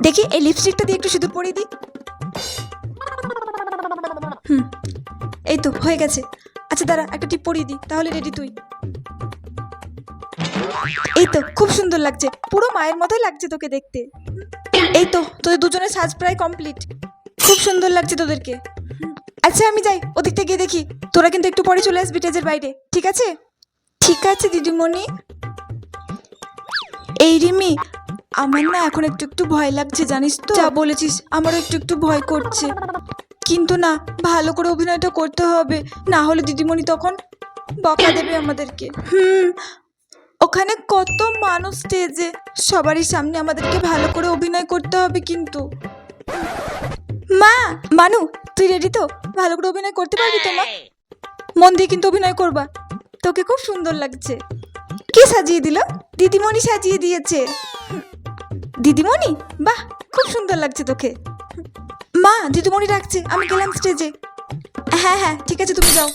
দেখি, এই লিপস্টিকটা দিয়ে একটু সিঁদুর পরিয়ে দিই। হুম, এই তো, হয়ে গেছে। আচ্ছা দাঁড়া, একটা টিপ পরিয়ে দিই, তাহলে রেডি তুই। এই তো, খুব সুন্দর লাগছে। পুরো মায়ের মতোই লাগছে তোকে দেখতে। এই তো, তোদের দুজনের সাজ প্রায় কমপ্লিট খুব সুন্দর লাগছে তোদেরকে। আচ্ছা আমি যাই, ওদিকটা গিয়ে দেখি। তোরা কিন্তু একটু পরে চলে আসবি টেজের বাইরে। ঠিক আছে? ঠিক আছে, দিদিমণি। এই রিমি আমার না এখন একটু একটু ভয় লাগছে জানিস তো? যা বলেছিস আমারও একটু একটু ভয় করছে। কিন্তু না ভালো করে অভিনয়টা করতে হবে না হলে দিদিমণি তখন বকা দেবে আমাদেরকে। হুম ওখানে কত মানুষ স্টেজে সবারই সামনে আমাদেরকে ভালো করে অভিনয় করতে হবে কিন্তু। মা মানু তুই রেডি তো? ভালো করে অভিনয় করতে পারবি তো মা? মন দিয়ে কিন্তু অভিনয় করবা। তোকে খুব সুন্দর লাগছে। কে সাজিয়ে দিল? দিদিমণি সাজিয়ে দিয়েছে। দিদিমণি? বাহ, খুব সুন্দর লাগছে তোকে। মা, দিদিমণি ডাকছে, আমি গেলাম স্টেজে হ্যাঁ হ্যাঁ ঠিক আছে, তুমি যাও।